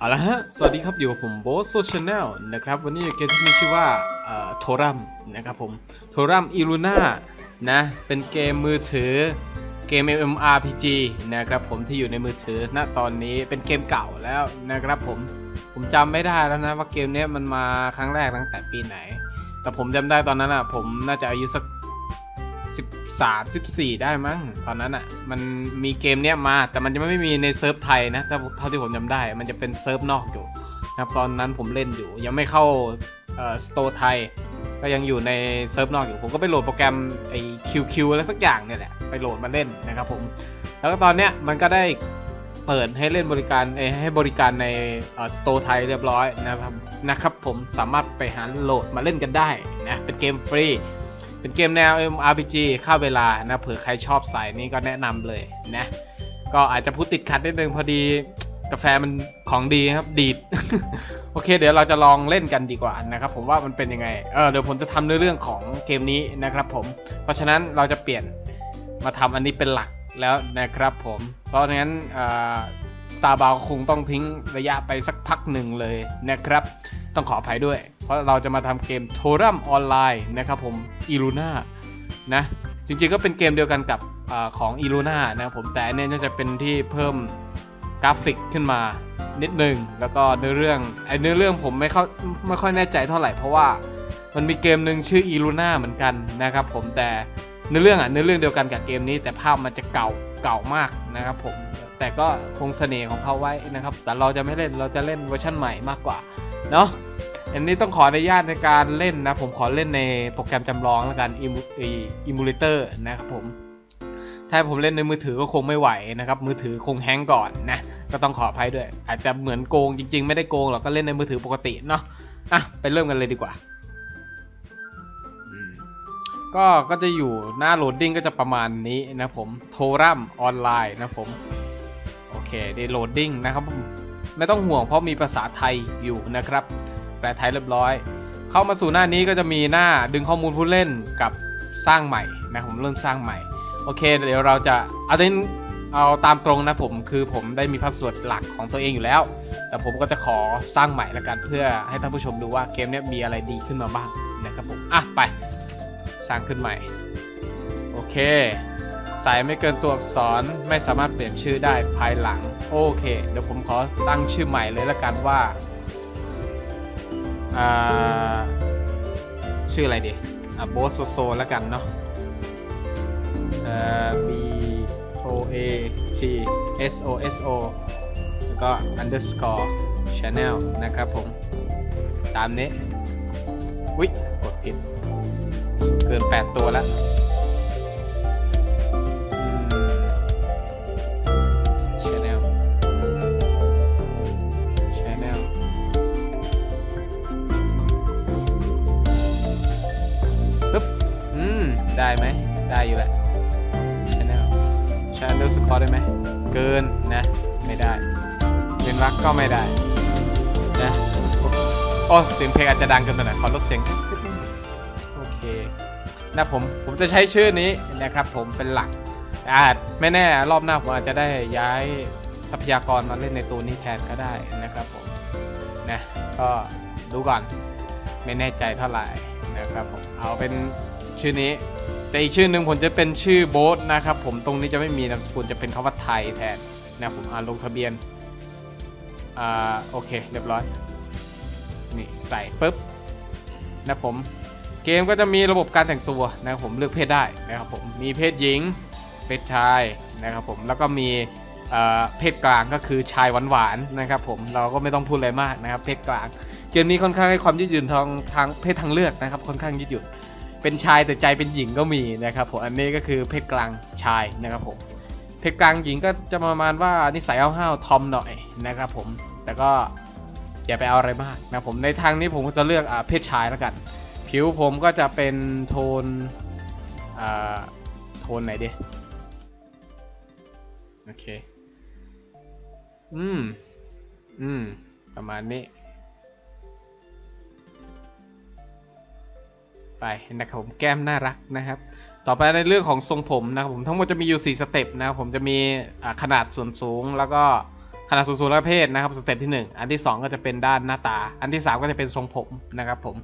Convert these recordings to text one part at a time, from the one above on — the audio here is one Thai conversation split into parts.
เอาละฮะ สวัสดีครับ อยู่กับผมโบสโซชแนลนะครับ วันนี้เกมที่มีชื่อว่าโทรัมนะครับผม โทรัมอีลูน่านะ เป็นเกมมือถือ เกม MMORPG นะครับผมที่อยู่ในมือถือ ณ ตอนนี้เป็นเกมเก่าแล้วนะครับผม ผมจำไม่ได้แล้วนะว่าเกมนี้มันมาครั้งแรกตั้งแต่ปีไหน แต่ผมจำได้ตอนนั้นอะผมน่าจะอายุสัก 13 14 ได้มั้งตอนนั้นอะ มันมีเกมเนี้ยมา แต่มันจะไม่มีในเซิร์ฟไทยนะถ้าเท่าที่ผมจำได้ มันจะเป็นเซิร์ฟนอกอยู่นะครับตอนนั้นผมเล่นอยู่ ยังไม่เข้าสโตร์ไทย ก็ยังอยู่ในเซิร์ฟนอกอยู่ ผมก็ไปโหลดโปรแกรมไอ้ QQ อะไรสักอย่างเนี่ยแหละ ไปโหลดมาเล่นนะครับผม แล้วก็ตอนเนี้ยมันก็ได้เปิดให้เล่นบริการให้บริการในสโตร์ไทยเรียบร้อยนะครับนะครับผมสามารถไปหาโหลดมาเล่นกันได้นะเป็นเกมฟรี เป็นเกมแนว MRPG ค่าเวลานะเผื่อใครชอบสายนี้ก็แนะนำเลยนะก็อาจจะพูดติดขัดนิดนึงพอดีกาแฟมันของดีครับดีด โอเค เดี๋ยวเราจะลองเล่นกันดีกว่านะครับผมว่ามันเป็นยังไงเออเดี๋ยวผมจะทำเนื้อเรื่องของเกมนี้นะครับผม เพราะฉะนั้นเราจะเปลี่ยนมาทำอันนี้เป็นหลักแล้วนะครับผม เพราะงั้นสตาร์บาคงต้องทิ้งระยะไปสักพักหนึ่งเลยนะครับ ต้องขออภัยด้วย เพราะเราจะมาทำเกมโทรัมออนไลน์นะครับผมอีลูน่านะจริงๆก็เป็นเกมเดียวกันกับอของอีลูน่านะครับผมแต่อันเนี้ยน่าจะเป็นที่เพิ่มกราฟิกขึ้นมานิดนึง แล้วก็เนื้อเรื่องไอ้เนื้อเรื่องผมไม่เข้าไม่ค่อยแน่ใจเท่าไหร่เพราะว่ามันมีเกมหนึ่งชื่ออีลูน่าเหมือนกันนะครับผมแต่เนื้อเรื่องอะเนื้อเรื่องเดียวกันกับเกมนี้ แต่ภาพมันจะเก่าเก่ามากนะครับผมแต่ก็คงเสน่ห์ของเขาไว้นะครับ แต่เราจะไม่เล่นเราจะเล่นเวอร์ชันใหม่มากกว่า เนาะอันนี้ต้องขออนุญาตในการเล่นนะ ผมขอเล่นในโปรแกรมจำลองแล้วกันอิมูเลเตอร์นะครับผม ถ้าผมเล่นในมือถือก็คงไม่ไหวนะครับ มือถือคงแฮงก่อนนะ ก็ต้องขออภัยด้วย อาจจะเหมือนโกงจริง ๆ ไม่ได้โกงหรอกก็เล่นในมือถือปกติเนาะอะไปเริ่มกันเลยดีกว่าก็ก็จะอยู่หน้าโหลดดิ้งก็จะประมาณนี้นะผมโทรัมออนไลน์นะผม โอเคได้โหลดดิ้งนะครับผม ไม่ต้องห่วงเพราะมีภาษาไทยอยู่นะครับ แปลไทยเรียบร้อย เข้ามาสู่หน้านี้ก็จะมีหน้าดึงข้อมูลผู้เล่นกับสร้างใหม่นะผมเริ่มสร้างใหม่ โอเค เดี๋ยวเราจะเอาเน้นเอาตามตรงนะผมคือผมได้มีพาสเวิร์ดหลักของตัวเองอยู่แล้ว แต่ผมก็จะขอสร้างใหม่ละกันเพื่อให้ท่านผู้ชมดูว่าเกมนี้มีอะไรดีขึ้นมาบ้างนะครับผมอะไปสร้างขึ้นใหม่โอเคใส่ไม่เกินตัวอักษรไม่สามารถเปลี่ยนชื่อได้ภายหลัง โอเค เดี๋ยวผมขอตั้งชื่อใหม่เลยละกันว่าชื่ออะไรดีโบสโซโซล้วกันเนาะ B O A T S O S O แล้วก็ underscore channel นะครับผม ตามนี้วิกดผิด เกิน 8 ตัวแล้ว ก็ไม่ได้นะโอ้เสียงเพลงอาจจะดังเกินไปหน่อยขอลดเสียงโอเคนะผมผมจะใช้ชื่อนี้นะครับ ผมเป็นหลักอาจไม่แน่รอบหน้าผมอาจจะได้ย้ายทรัพยากรมาเล่นในตัวนี้แทนก็ได้นะครับผมนะก็ดูก่อนไม่แน่ใจเท่าไหร่นะครับผมเอาเป็นชื่อนี้ แต่อีกชื่อหนึ่งผมจะเป็นชื่อโบ๊ทนะครับผมตรงนี้จะไม่มีนามสกุลจะเป็นคำว่าไทยแทนนะผมอ่านลงทะเบียน อ่าโอเคเรียบร้อยนี่ใส่ปุ๊บนะผมเกมก็จะมีระบบการแต่งตัวนะครับผมเลือกเพศได้นะครับผมมีเพศหญิงเพศชายนะครับผมแล้วก็มีเอ่อเพศกลางก็คือชายหวานๆนะครับผมเราก็ไม่ต้องพูดอะไรมากนะครับเพศกลางเกมนี้ค่อนข้างให้ความยืดหยุ่นทางทางเพศทางเลือกนะครับค่อนข้างยืดหยุ่นเป็นชายแต่ใจเป็นหญิงก็มีนะครับผมอันนี้ก็คือเพศกลางชายนะครับผม เพศกลางหญิงก็จะประมาณว่านิสัยห้าวๆทอมหน่อยนะครับผมแต่ก็อย่าไปเอาอะไรมากนะผมในทางนี้ผมก็จะเลือกอเพศชายแล้วกัน ผิวผมก็จะเป็นโทนอ่าโทนไหนดีโอเคอืมอืมประมาณนี้ ไปนะครับผมแก้มน่ารักนะครับ ต่อไปในเรื่องของทรงผมนะครับผมทั้งหมดจะมีอยู่4สเต็ปนะครับผมจะมีขนาดส่วนสูง แล้วก็ขนาดสูงสุดและเพศนะครับสเต็ปที่หนึ่งอันที่สองก็จะเป็นด้านหน้าตา อันที่สามก็จะเป็นทรงผมนะครับผม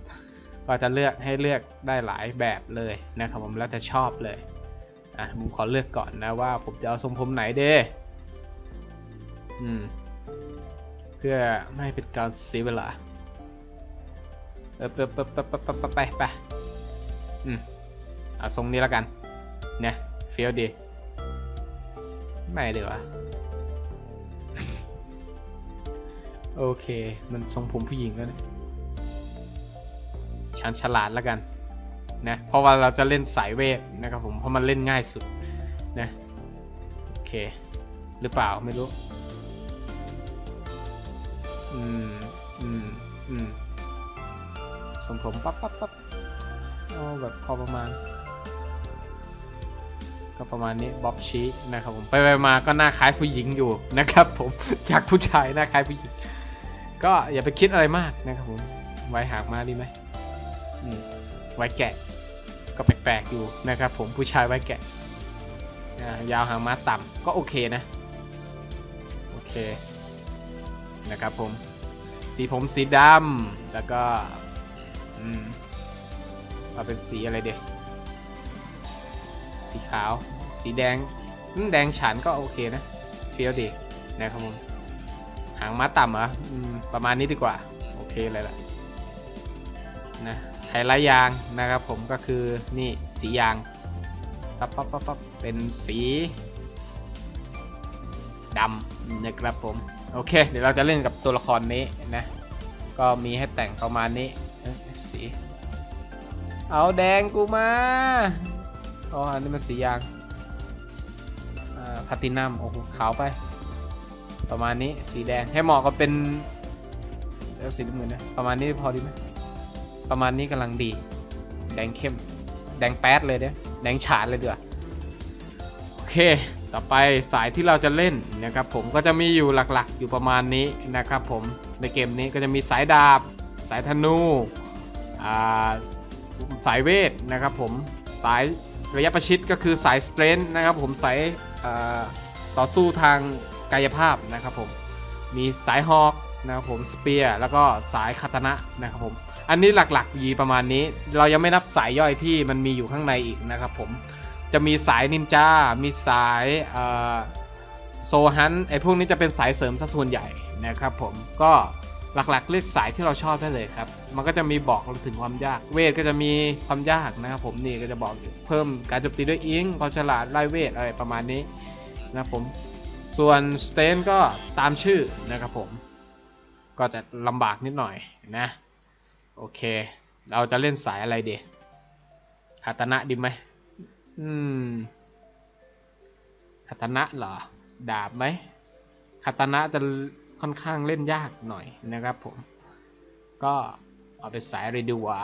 ก็จะเลือกให้เลือกได้หลายแบบเลยนะครับผมแล้วแต่ชอบเลยอะผมขอเลือกก่อนนะว่าผมจะเอาทรงผมไหนเด้อืมเพื่อไม่ให้เป็นการเสียเวลาเออไปไปไปไปไปไปไปอืม เอาทรงนี้แล้วกัน เนี่ยเฟี้ยวดี ไม่เดี๋ยวะโอเค มันทรงผมผู้หญิงแล้วนี่ยชันฉลาดแล้วกันนะเพราะว่าเราจะเล่นสายเวทนะครับผมเพราะมันเล่นง่ายสุดนะโอเค หรือเปล่าไม่รู้อืมอืมอืมทรงผมปั๊บปั๊บปั๊บเอาแบบพอประมาณ ก็ประมาณนี้บ๊อบชีนะครับผมไปไปมาก็หน้าคล้ายผู้หญิงอยู่นะครับผมจากผู้ชายหน้าคล้ายผู้หญิง ก็อย่าไปคิดอะไรมากนะครับผมไว้หางมาดีไหมไว้แกะ ก็แปลกๆอยู่นะครับผมผู้ชายไว้แกะยาวหางม้าต่ำก็โอเคนะ โอเค นะครับผม สีผมสีดำแล้วก็ อืมเอาเป็นสีอะไรเด็ สีขาว สีแดงแดงฉันก็โอเคนะเฟี้ยวดีนะครับผมหางม้าต่ำเหรออประมาณนี้ดีกว่า โอเคเลยล่ะนะไฮไลท์ยางนะครับผมก็คือนี่สียางปั๊บปั๊บปั๊บปั๊บเป็นสีดำนะครับผมโอเค เดี๋ยวเราจะเล่นกับตัวละครนี้นะ ก็มีให้แต่งประมาณนี้สี เอาแดงกูมา อ๋ออันนี้มันสียางอ่าพาตินัมโอ้โหขาวไป ประมาณนี้สีแดงให้เหมาะกับเป็นแล้วสีน้ำเงินนะประมาณนี้พอดีไหมประมาณนี้กำลังดี แดงเข้ม แดงแป๊ดเลยเด้แดงฉานเลยเดือโอเค ต่อไปสายที่เราจะเล่นนะครับผมก็จะมีอยู่หลักๆ อยู่ประมาณนี้นะครับผมในเกมนี้ก็จะมีสายดาบ สายธนูสายเวทนะครับผมสาย ระยะประชิดก็คือสายสเตรนท์นะครับผมสายต่อสู้ทางกายภาพนะครับผมมีสายฮอกนะครับผมสเปียร์แล้วก็สายคาตนะนะครับผมอันนี้หลักๆยีประมาณนี้ เรายังไม่นับสายย่อยที่มันมีอยู่ข้างในอีกนะครับผมจะมีสายนินจา มีสายโซฮันไอพวกนี้จะเป็นสายเสริมซะส่วนใหญ่นะครับผมก็ หลักๆ เลือกสายที่เราชอบได้เลยครับ มันก็จะมีบอกถึงความยาก เวทก็จะมีความยากนะครับผมนี่ก็จะบอกอยู่ เพิ่มการโจมตีด้วยอิงความฉลาดไล่เวทอะไรประมาณนี้นะครับผมส่วนสเตนก็ตามชื่อนะครับผม ก็จะลำบากนิดหน่อยนะ โอเค เราจะเล่นสายอะไรเดีคาตนะดีไหมอืมคาตนะเหรอ ดาบไหมคาตนะจะ ค่อนข้างเล่นยากหน่อยนะครับผม ก็เอาไปสายเลยดีกว่า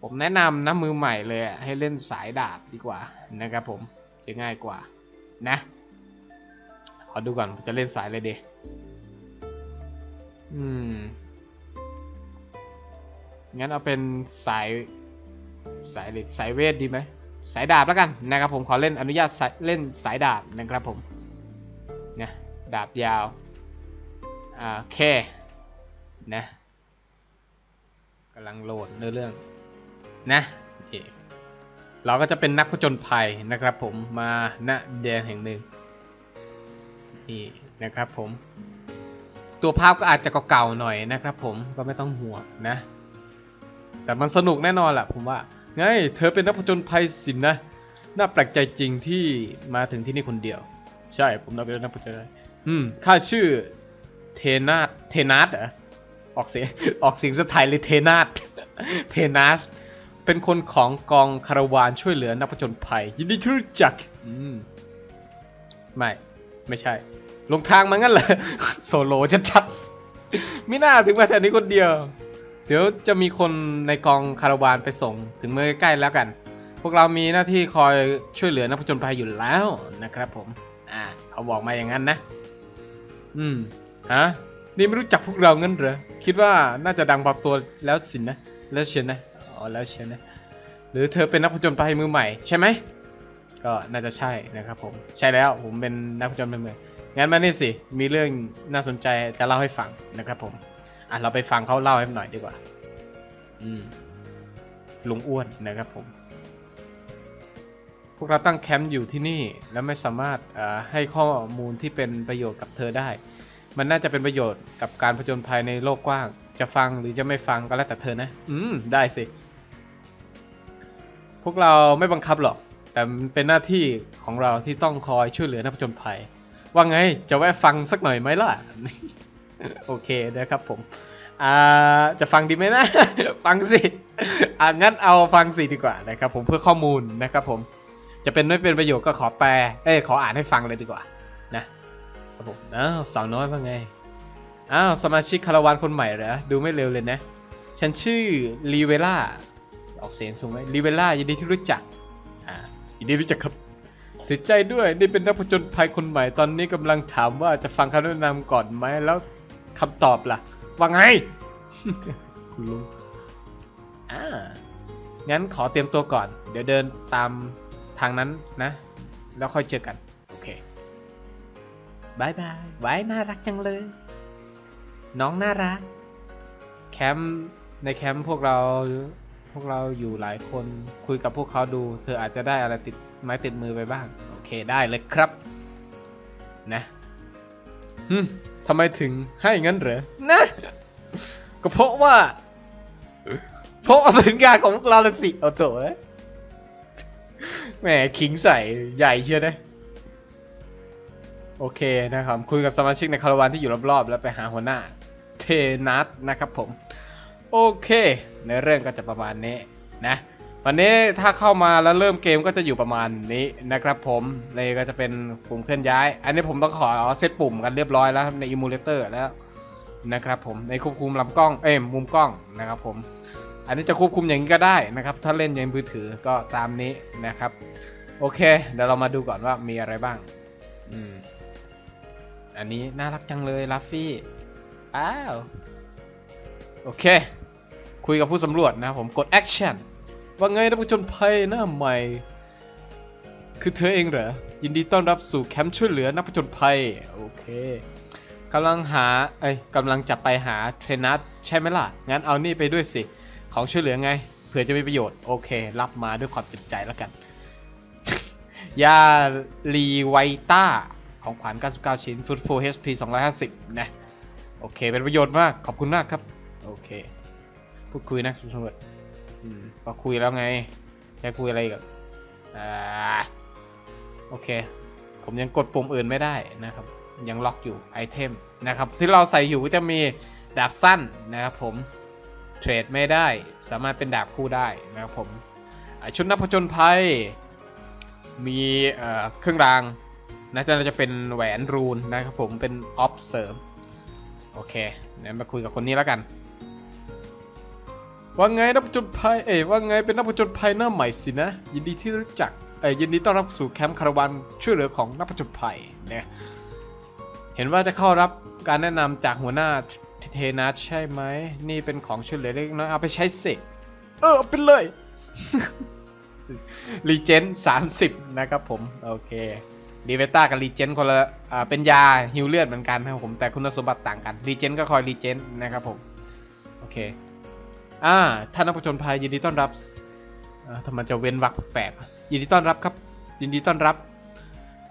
ผมแนะนำนะมือใหม่เลยให้เล่นสายดาบดีกว่านะครับผมจะง่ายกว่านะ ขอดูก่อนจะเล่นสายเลยดีอืม งั้นเอาเป็นสายสายสายเวทดีไหมสายดาบแล้วกันนะครับผมขอเล่นอนุญาตเล่นสายดาบนะครับผม ดาบยาวอ่าโอเคนะกำลังโหลดเนื้อเรื่องนะเคเราก็จะเป็นนักผจญภัยนะครับผมมาณแดนแห่งหนึ่งนี่นะครับผม ตัวภาพก็อาจจะเก่าๆหน่อยนะครับผมก็ไม่ต้องห่วงนะ แต่มันสนุกแน่นอนแหละผมว่าไงเธอเป็นนักผจญภัยสินนะน่าแปลกใจจริงที่มาถึงที่นี่คนเดียว ใช่ผมนับเป็นนักผจญภัย อืมข้าชื่อเทนาสเทนาสเหรอออกเสียงออกเสียงสไตล์เลยเทนาสเทนาสเป็นคนของกองคาราวานช่วยเหลือนักผจญภัย ยินดีที่รู้จัก อืม ไม่ ไม่ใช่ ลงทางมางั้นเหรอโซโลชัดๆไม่น่าถึงมาแถวนี้คนเดียว เดี๋ยวจะมีคนในกองคาราวานไปส่ง ถึงเมื่อใกล้แล้วกัน พวกเรามีหน้าที่คอยช่วยเหลือนักผจญภัยอยู่แล้วนะครับผม อ่า เขาบอกมาอย่างนั้นนะ อืมฮะนี่ไม่รู้จักพวกเรางั้นเหรอ คิดว่าน่าจะดังพอตัวแล้วสินนะแล้วเชียวนะ อ๋อ แล้วเชียวนะ หรือเธอเป็นนักผจญภัยมือใหม่ ใช่ไหม ก็น่าจะใช่นะครับผม ใช่แล้ว ผมเป็นนักผจญภัยมือใหม่งั้นมานี่สิ มีเรื่องน่าสนใจจะเล่าให้ฟังนะครับผม อะ เราไปฟังเขาเล่าให้หน่อยดีกว่า อืมลุงอ้วนนะครับผม วกเราตั้งแคมป์อยู่ที่นี่ แล้วไม่สามารถให้ข้อมูลที่เป็นประโยชน์กับเธอได้ มันน่าจะเป็นประโยชน์กับการผจญภัยในโลกกว้าง จะฟังหรือจะไม่ฟังก็แล้วแต่เธอนะ อืม ได้สิ พวกเราไม่บังคับหรอก แต่มันเป็นหน้าที่ของเราที่ต้องคอยช่วยเหลือนักผจญภัย ว่าไง จะแวะฟังสักหน่อยไหมล่ะ โอเคนะครับผมอ่าจะฟังดีไหมนะ ฟังสิอ่างั้นเอาฟังสิดีกว่านะครับผมเพื่อข้อมูลนะครับผม จะเป็นไม่เป็นประโยชน์ก็ขอแปล เอ้ยขออ่านให้ฟังเลยดีกว่า นะครับผมอ้าวสาวน้อยว่าไง อ้าวสมาชิกคาราวานคนใหม่เหรอ ดูไม่เร็วเลยนะ ฉันชื่อลีเวล่า ออกเสียงถูกไหมลีเวล่ายินดีที่รู้จัก อ่ายินดีรู้จักครับเสียใจด้วยนี่เป็นนักผจญภัยคนใหม่ตอนนี้กำลังถามว่าจะฟังคำแนะนำก่อนไหมแล้วคำตอบล่ะ ว่าไง คุณลุงอ่างั้นขอเตรียมตัวก่อน เดี๋ยวเดินตาม ทางนั้นนะ แล้วค่อยเจอกัน โอเคบายบายไว้น่ารักจังเลย น้องน่ารัก แคมป์ในแคมป์พวกเราพวกเราอยู่หลายคนคุยกับพวกเขาดู เธออาจจะได้อะไรติดไม้ติดมือไปบ้าง โอเคได้เลยครับ นะฮึมทำไมถึงให้งั้นเหรอ นะ ก็เพราะว่า เพราะว่าเป็นงานของพวกเราละสิ เอาโถเอ้ย แหมขิงใส่ใหญ่เชียวนะโอเคนะครับคุยกับสมาชิกในคาราวานที่อยู่รอบๆ แล้วไปหาหัวหน้าเทนัทนะครับผม โอเค ในเรื่องก็จะประมาณนี้นะวันนี้ถ้าเข้ามาแล้วเริ่มเกมก็จะอยู่ประมาณนี้นะครับผมเลยก็จะเป็นปุ่มเคลื่อนย้าย อันนี้ผมต้องขอเซตปุ่มกันเรียบร้อยแล้วในอิมูเลเตอร์แล้วนะครับผมในควบคุมลำกล้องเอ้ยมุมกล้องนะครับผม อันนี้จะควบคุมอย่างนี้ก็ได้นะครับ ถ้าเล่นยังมือถือก็ตามนี้นะครับ โอเค เดี๋ยวเรามาดูก่อนว่ามีอะไรบ้าง อืม อันนี้น่ารักจังเลยลัฟฟี่ อ้าว โอเค คุยกับผู้สำรวจนะผมกด action ว่าไงนักผจญภัยหน้าใหม่ คือเธอเองเหรอ ยินดีต้อนรับสู่แคมป์ช่วยเหลือนักผจญภัย โอเคกำลังหา เอ้ยกำลังจะไปหาเทรนัสใช่ไหมล่ะ งั้นเอานี่ไปด้วยสิ ของช่วยเหลือไงเผื่อจะมีประโยชน์โอเค รับมาด้วยความเต็มใจแล้วกัน ยาลีไวต้าของขวัญ 99 ชิ้นฟุตฟู HP 250 นะ โอเค เป็นประโยชน์มาก ขอบคุณมากครับ โอเค พูดคุยนะสำรวจอืมพอคุยแล้วไง จะคุยอะไรกับอ่า โอเค ผมยังกดปุ่มอื่นไม่ได้นะครับ ยังล็อกอยู่ไอเทมนะครับ ที่เราใส่อยู่ก็จะมีดาบสั้นนะครับผม เทรดไม่ได้ สามารถเป็นดาบคู่ได้นะครับผมชุดนักผจญภัย มีเครื่องรางนะจะจะเป็นแหวนรูนนะครับผมเป็นออฟเสริม โอเคเดี๋ยวมาคุยกับคนนี้แล้วกัน ว่าไงนักผจญภัยเอ้ยว่าไงเป็นนักผจญภัยหน้าใหม่สินะ ยินดีที่รู้จักเอ้ยยินดีต้อนรับสู่แคมป์คาราวานช่วยเหลือของนักผจญภัยเนี่ยเห็นว่าจะเข้ารับการแนะนำจากหัวหน้า เทนัสใช่ไหม นี่เป็นของช่วยเหลือเล็กน้อยเอาไปใช้สิ เออเอาไปเลยรีเจนสามสิบนะครับผม โอเคดีเวต้ากับรีเจนคนละอ่าเป็นยาฮิวเลือดเหมือนกันนะครับผมแต่คุณสมบัติต่างกันรีเจนก็คอยรีเจนนะครับผม โอเค อ่าท่านนักผจญภัยยินดีต้อนรับอ่าทำไมจะเว้นวรรคแปลกๆยินดีต้อนรับครับ ยินดีต้อนรับ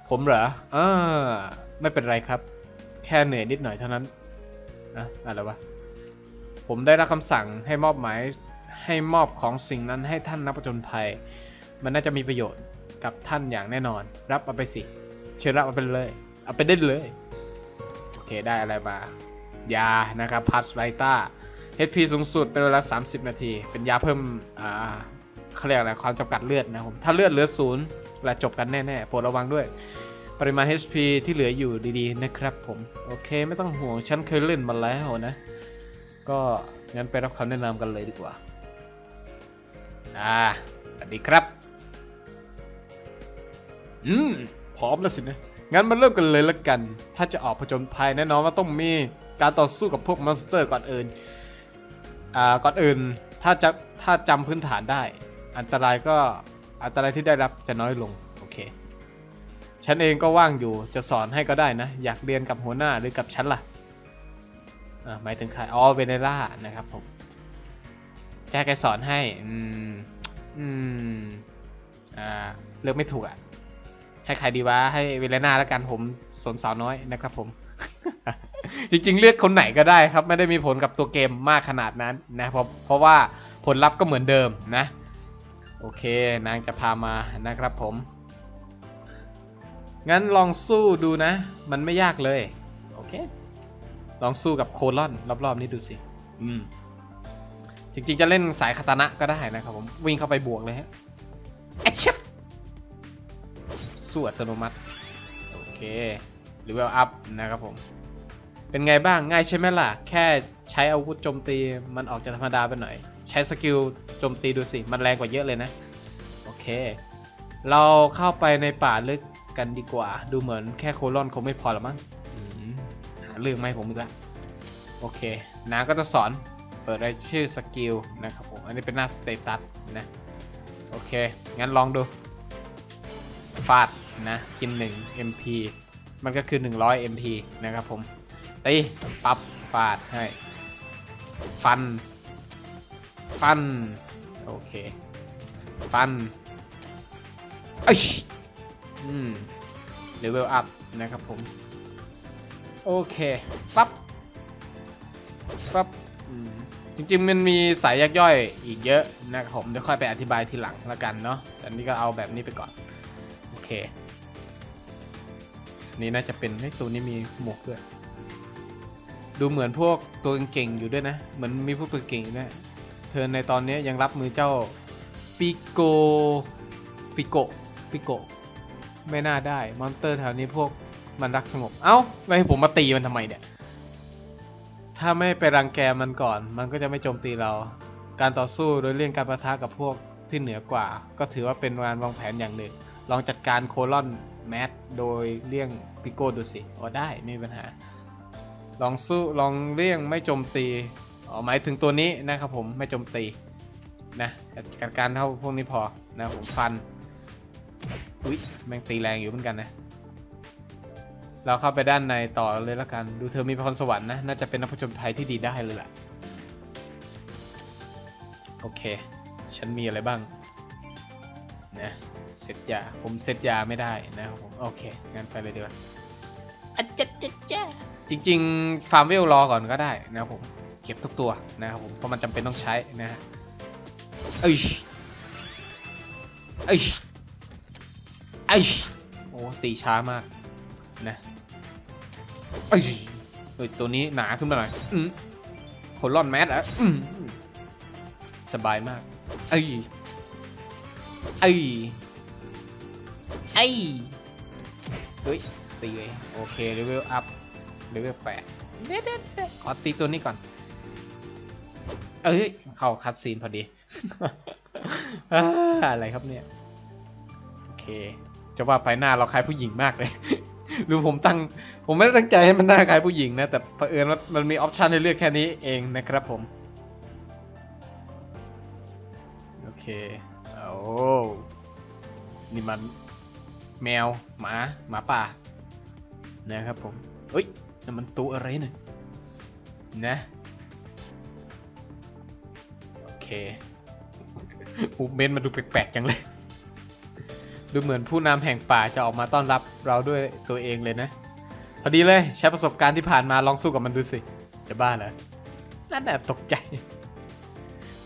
ผมเหรออ่าไม่เป็นไรครับ แค่เหนื่อยนิดหน่อยเท่านั้น อะอะไรวะ ผมได้รับคำสั่งให้มอบหมายให้มอบของสิ่งนั้นให้ท่านนักผจญภัย มันน่าจะมีประโยชน์กับท่านอย่างแน่นอน รับเอาไปสิ เชิญรับเอาไปเลย เอาไปได้เลย โอเคได้อะไรมายานะครับพัสไวต้า HP สูงสุดเป็นเวลา 30 นาที เป็นยาเพิ่มอ่าเขาเรียกอะไรความจำกัดเลือดนะครับผม ถ้าเลือดเหลือศูนย์เวลาจบกันแน่ๆโปรดระวังด้วย ปริมาณ HP ที่เหลืออยู่ดีๆนะครับผม โอเคไม่ต้องห่วงฉันเคยเล่นมาแล้วนะ ก็งั้นไปรับคำแนะนำกันเลยดีกว่า อ่าสวัสดีครับ อืม พร้อมแล้วสินะ งั้นมาเริ่มกันเลยละกัน ถ้าจะออกผจญภัยแน่นอนว่าต้องมีการต่อสู้กับพวกมอนสเตอร์ก่อนอื่น อ่า ก่อนอื่นถ้าจะถ้าจำพื้นฐานได้ อันตรายก็อันตรายที่ได้รับจะน้อยลง ฉันเองก็ว่างอยู่จะสอนให้ก็ได้นะ อยากเรียนกับหัวหน้าหรือกับฉันล่ะอ่าหมายถึงใครอ๋อเวเนล่านะครับผมจะให้ใครสอนให้ อืม อืม อ่า เลือกไม่ถูกอะ ให้ใครดีวะ ให้เวเลน่าแล้วกันผมสนสาวน้อยนะครับผม จริงๆ เลือกคนไหนก็ได้ครับ ไม่ได้มีผลกับตัวเกมมากขนาดนั้นนะ เพราะเพราะว่าผลลัพธ์ก็เหมือนเดิมนะ โอเค นางจะพามานะครับผม งั้นลองสู้ดูนะ มันไม่ยากเลย โอเค ลองสู้กับโคลอนรอบๆนี้ดูสิอืมจริงๆจะเล่นสายคาตานะก็ได้นะครับผมวิ่งเข้าไปบวกเลยฮะแอชบสู้อัตโนมัติ โอเคหรือว่าอัพนะครับผม เป็นไงบ้างง่ายใช่ไหมล่ะ แค่ใช้อาวุธโจมตีมันออกจะธรรมดาไปหน่อย ใช้สกิลโจมตีดูสิ มันแรงกว่าเยอะเลยนะ โอเค เราเข้าไปในป่าลึก กันดีกว่า ดูเหมือนแค่โคลอนคงไม่พอละมั้งหาเรื่องไม่ผมอีกล้วโอเคนาก็จะสอนเปิดรายชื่อสกิลนะครับผม อันนี้เป็นหน้าสเตตัสนะ โอเค งั้นลองดู ฟาดนะ กิน 1 MP มันก็คือ 100 MP นะครับผม ตีปับ๊บฟาดให้ ฟัน ฟัน โอเค ฟันไอ้ย อืมเลเวลอัพนะครับผม โอเคปั๊บปั๊บจริงๆ มันมีสายยักย่อยอีกเยอะนะครับผมเดี๋ยวค่อยไปอธิบายทีหลังละกันเนาะแต่นี้ก็เอาแบบนี้ไปก่อน โอเค นี่น่าจะเป็นให้ตัวนี้มีหมวกด้วย ดูเหมือนพวกตัวเก่งๆอยู่ด้วยนะ เหมือนมีพวกตัวเก่งอยู่ด้วยเธอในตอนนี้ยังรับมือเจ้าปิโกปิโกปิโก ไม่น่าได้ มอนสเตอร์แถวนี้พวกมันรักสงบ เอ้าแล้วให้ผมมาตีมันทำไมเนี่ย ถ้าไม่ไปรังแกมันก่อน มันก็จะไม่โจมตีเรา การต่อสู้โดยเลี่ยงการประทะกับพวกที่เหนือกว่า ก็ถือว่าเป็นการวางแผนอย่างหนึ่ง ลองจัดการโคลอนแมทโดยเลี่ยงปิโก้ดูสิอ๋อได้ไม่มีปัญหา ลองสู้ลองเลี่ยงไม่โจมตีอ๋อหมายถึงตัวนี้นะครับผมไม่โจมตีนะจัดการเท่าพวกนี้พอนะผมฟัน อุ๊ยแม่งตีแรงอยู่เหมือนกันนะ เราเข้าไปด้านในต่อเลยละกัน ดูเธอมีพรสวรรค์นะ น่าจะเป็นนักผจญภัยที่ดีได้เลยล่ะ โอเค ฉันมีอะไรบ้าง นะเซตยา ผมเซตยาไม่ได้นะครับผม โอเค งั้นไปเลยดีกว่าอะจ๊ะจ๊ะจ๊ะจริงๆ ฟาร์มเวลรอก่อนก็ได้นะครับผม เก็บทุกตัวนะครับผม เพราะมันจำเป็นต้องใช้นะฮะเอ้ยเอ้ย เอ้ยโอ้ตีช้ามากนะเอ้ยเฮ้ยตัวนี้หนาขึ้นมาหน่อยอืมโคลอนแมสอะอืมสบายมากเอ้ยเอ้ยเอ้ยเฮ้ยตีเลยโอเคเลเวลอัพเลเวลแปดเด็ดเด็ดเด็ดขอตีตัวนี้ก่อน เอ้ย เข้าคัดซีนพอดีอ่าอะไรครับเนี่ย โอเค จะว่าไปหน้าเราคล้ายผู้หญิงมากเลย หรือผมตั้ง ผมไม่ได้ตั้งใจให้มันหน้าคล้ายผู้หญิงนะ แต่เผอิญว่ามันมีออปชันให้เลือกแค่นี้เองนะครับผม โอเค โอ้นี่มันแมว หมา หมาป่า นะครับผม เฮ้ยนั่นมันตัวอะไรเนี่ยนะ โอเคมูเมนมันดูแปลกๆจังเลย ดูเหมือนผู้นำแห่งป่าจะออกมาต้อนรับเราด้วยตัวเองเลยนะ พอดีเลยใช้ประสบการณ์ที่ผ่านมาลองสู้กับมันดูสิ จะบ้าเหรอน่าแอบตกใจ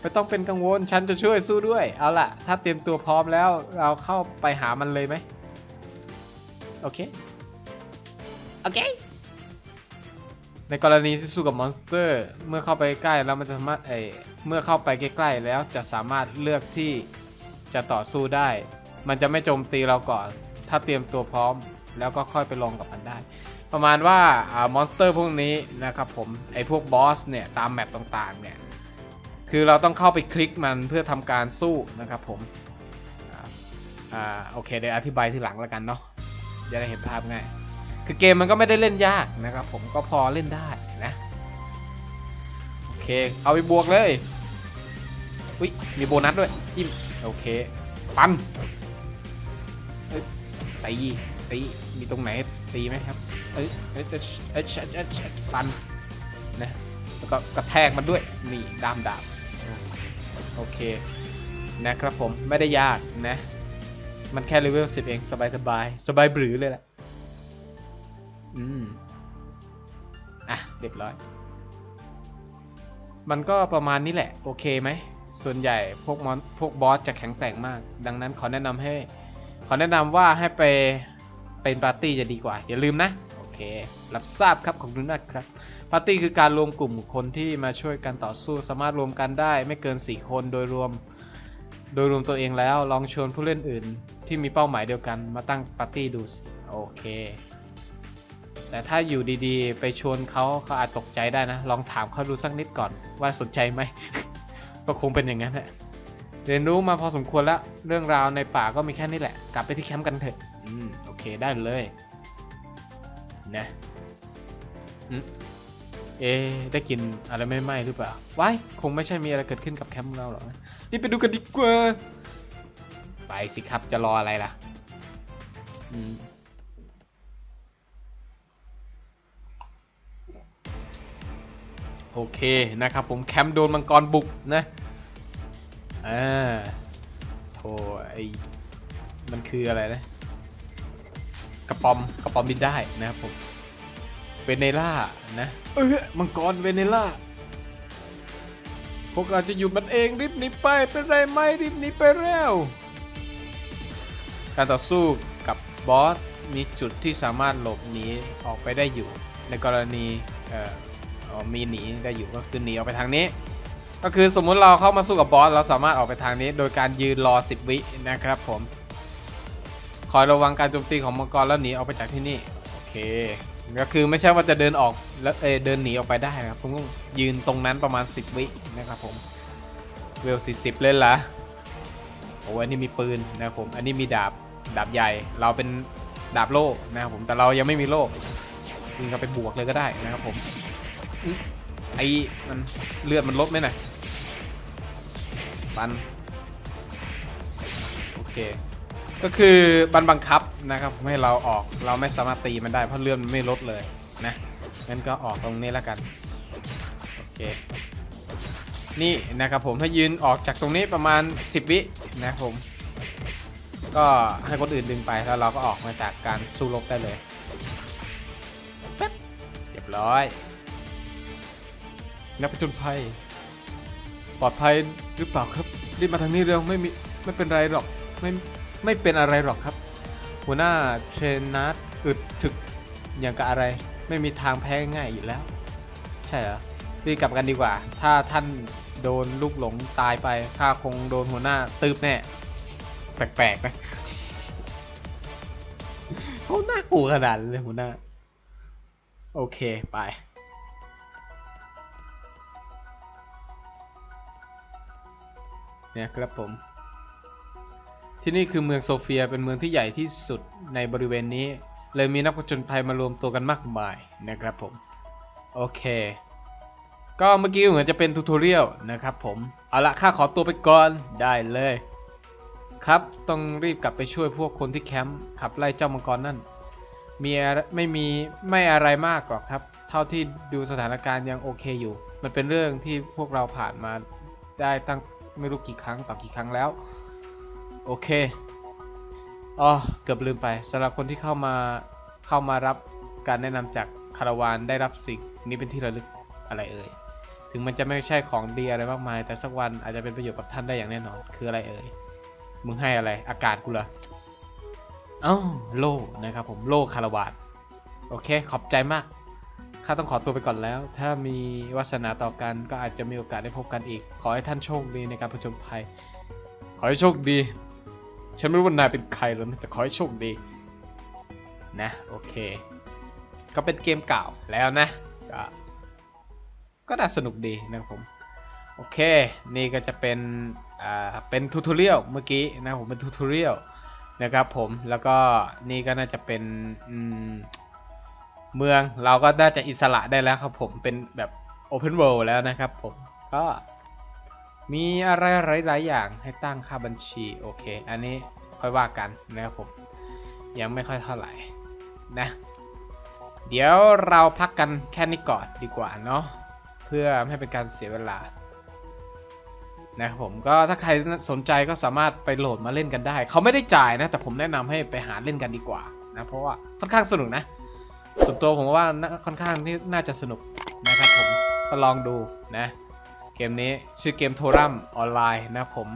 ไม่ต้องเป็นกังวลฉันจะช่วยสู้ด้วย เอาล่ะ ถ้าเตรียมตัวพร้อมแล้วเราเข้าไปหามันเลยไหมโอเค โอเค ในกรณีที่สู้กับมอนสเตอร์ เมื่อเข้าไปใกล้แล้วมันจะสามารถเอยเมื่อเข้าไปใกล้ๆแล้วจะสามารถเลือกที่จะต่อสู้ได้ มันจะไม่โจมตีเราก่อน ถ้าเตรียมตัวพร้อม แล้วก็ค่อยไปลงกับมันได้ ประมาณว่าอ่ามอนสเตอร์พวกนี้นะครับผมไอ้พวกบอสเนี่ยตามแมปต่างๆเนี่ยคือเราต้องเข้าไปคลิกมันเพื่อทำการสู้นะครับผมอ่าโอเคเดี๋ยวอธิบายทีหลังแล้วกันเนาะจะได้เห็นภาพง่าย คือเกมมันก็ไม่ได้เล่นยากนะครับผมก็พอเล่นได้นะโอเคเอาไปบวกเลยอุ้ยมีโบนัสด้วยจิ้มโอเค ปัน ตีตีมีตรงไหนตีไหมครับเอ้ยเอ้ยเอ้ยเอ้ยเอ้ยเอ้ยเอ้ยฟันนะแล้วก็กระแทกมันด้วยนี่ดามดาบโอเคนะครับผมไม่ได้ยากนะ มันแค่เลเวล10 เอง สบายสบายสบายบรือเลยแหละอืมอะเรียบร้อย มันก็ประมาณนี้แหละ โอเคไหม ส่วนใหญ่พวกมอนพวกบอสจะแข็งแกร่งมาก ดังนั้นขอแนะนำให้ ขอแนะนำว่าให้ไปเป็นปาร์ตี้จะดีกว่า อย่าลืมนะ โอเค รับทราบครับของคุณนะครับ ปาร์ตี้คือการรวมกลุ่มคนที่มาช่วยกันต่อสู้ สามารถรวมกันได้ไม่เกิน 4 คนโดยรวม โดยรวมตัวเองแล้วลองชวนผู้เล่นอื่น ที่มีเป้าหมายเดียวกันมาตั้งปาร์ตี้ดูสิโอเค แต่ถ้าอยู่ดีๆ ไปชวนเขาเขาอาจตกใจได้นะ ลองถามเขาดูสักนิดก่อนว่าสนใจไหม ก็คงเป็นอย่างนั้นแหละ เรียนรู้มาพอสมควรแล้ว เรื่องราวในป่าก็มีแค่นี้แหละ กลับไปที่แคมป์กันเถอะ อืม โอเคได้เลย นะอืมเอะได้กินอะไรไม่ไหม้หรือเปล่าว้ายคงไม่ใช่มีอะไรเกิดขึ้นกับแคมป์เราหรอกนะนี่ไปดูกันดีกว่า ไปสิครับจะรออะไรล่ะอืมโอเคนะครับผมแคมป์โดนมังกรบุกนะ อ่าโถไอมันคืออะไรนะ กระป๋อมกระป๋อมบินได้นะครับผมเวเนล่านะเออมังกรเวเนล่าพวกเราจะอยู่มันเองรีบหนีไปเป็นไรไหมรีบหนีไปแล้วการต่อสู้กับบอสมีจุดที่สามารถหลบหนีออกไปได้อยู่ ในกรณีเอ่อมีหนีได้อยู่ก็คือหนีออกไปทางนี้ ก็คือสมมุติเราเข้ามาสู้กับบอสเราสามารถออกไปทางนี้ โดยการยืนรอ 10 วินะครับผม คอยระวังการโจมตีของมังกรแล้วหนีออกไปจากที่นี่โอเคก็คือไม่ใช่ว่าจะเดินออกแล้วเอเดินหนีออกไปได้นะครับผมต้องยืนตรงนั้นประมาณ 10 วินะครับผมเวล40 เล่นละโอ้อันนี้มีปืนนะครับผมอันนี้มีดาบดาบใหญ่ เราเป็นดาบโล่นะครับผมแต่เรายังไม่มีโล่ยิงเข้าไปบวกเลยก็ได้นะครับผม ไอ้มันเลือดมันลดไหมน่ะปันโอเค ก็คือบันบังคับนะครับให้เราออกเราไม่สามารถตีมันได้เพราะเลือนมันไม่ลดเลยนะงั้นก็ออกตรงนี้แล้วกันโอเคนี่นะครับผมถ้ายืนออกจากตรงนี้ประมาณ 10 วินะครับผม ก็ให้คนอื่นดึงไปแล้วเราก็ออกมาจากการสู้รบได้เลยเรียบร้อย นักผจญภัย ปลอดภัยหรือเปล่าครับรีบมาทางนี้เร็วไม่มีไม่เป็นไรหรอกไม่ไม่เป็นอะไรหรอกครับ หัวหน้าเทรนนัทอึดถึกอย่างกับอะไร ไม่มีทางแพ้ง่ายอยู่แล้ว ใช่เหรอรีบกลับกันดีกว่า ถ้าท่านโดนลูกหลงตายไปข้าคงโดนหัวหน้าตืบแน่ แปลกๆไหมเขาหน่ากลัวขนาดเลยหัวหน้า โอเค ไป เนี่ยครับผม ที่นี่คือเมืองโซเฟียเป็นเมืองที่ใหญ่ที่สุดในบริเวณนี้ เลยมีนักผจญภัยมารวมตัวกันมากมายนะครับผม โอเค ก็เมื่อกี้เหมือนจะเป็นทูตอเรียลนะครับผม เอาละข้าขอตัวไปก่อนได้เลย ครับต้องรีบกลับไปช่วยพวกคนที่แคมป์ขับไล่เจ้ามังกรนั่นมีไม่มีไม่อะไรมากหรอกครับ เท่าที่ดูสถานการณ์ยังโอเคอยู่ มันเป็นเรื่องที่พวกเราผ่านมาได้ตั้ง ไม่รู้กี่ครั้งต่อกี่ครั้งแล้ว โอเคอ๋อเกือบลืมไปสำหรับคนที่เข้ามาเข้ามารับการแนะนำจากคาราวานได้รับสิ่งนี้เป็นที่ระลึกอะไรเอ่ยถึงมันจะไม่ใช่ของดีอะไรมากมาย แต่สักวันอาจจะเป็นประโยชน์กับท่านได้อย่างแน่นอน คืออะไรเอ่ยมึงให้อะไรอากาศกูเหรออ้าโล่นะครับผมโล่คาราวานโอเค ขอบใจมาก ข้าต้องขอตัวไปก่อนแล้ว ถ้ามีวาสนาต่อกันก็อาจจะมีโอกาสได้พบกันอีก ขอให้ท่านโชคดีในการผจญภัย ขอให้โชคดี ฉันไม่รู้ว่านายเป็นใครหรอกนะแต่ขอให้โชคดี นะ โอเค ก็เป็นเกมเก่าแล้วนะ ก็ก็น่าสนุกดีนะครับผม โอเค นี่ก็จะเป็น อ่า เป็นทูทอเรียลเมื่อกี้นะผมเป็นทูทอเรียลนะครับผม แล้วก็นี่ก็น่าจะเป็น อืม เมืองเราก็น่าจะอิสระได้แล้วครับผมเป็นแบบ Open World แล้วนะครับผมก็มีอะไรหลาย ๆ อย่างให้ตั้งค่าบัญชีโอเค อันนี้ค่อยว่ากันนะครับผม ยังไม่ค่อยเท่าไหร่นะ เดี๋ยวเราพักกันแค่นี้ก่อนดีกว่าเนาะเพื่อไม่ให้เป็นการเสียเวลานะครับผมก็ถ้าใครสนใจก็สามารถไปโหลดมาเล่นกันได้ เขาไม่ได้จ่ายนะ แต่ผมแนะนำให้ไปหาเล่นกันดีกว่านะเพราะว่าค่อนข้างสนุกนะ ส่วนตัวผมว่าค่อนข้างที่น่าจะสนุกนะครับผมก็ลองดูนะ เกมนี้ชื่อเกมโทรัมออนไลน์นะผม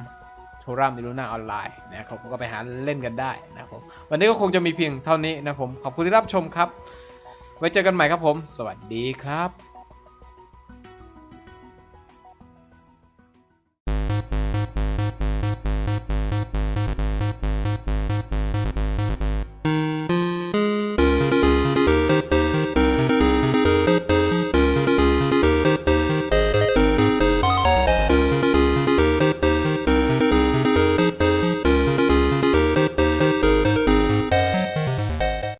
โทรัมดิลูน่าออนไลน์นะครับผมก็ไปหาเล่นกันได้นะครับผมวันนี้ก็คงจะมีเพียงเท่านี้นะครับผมขอบคุณที่รับชมครับ ไว้เจอกันใหม่ครับผม สวัสดีครับ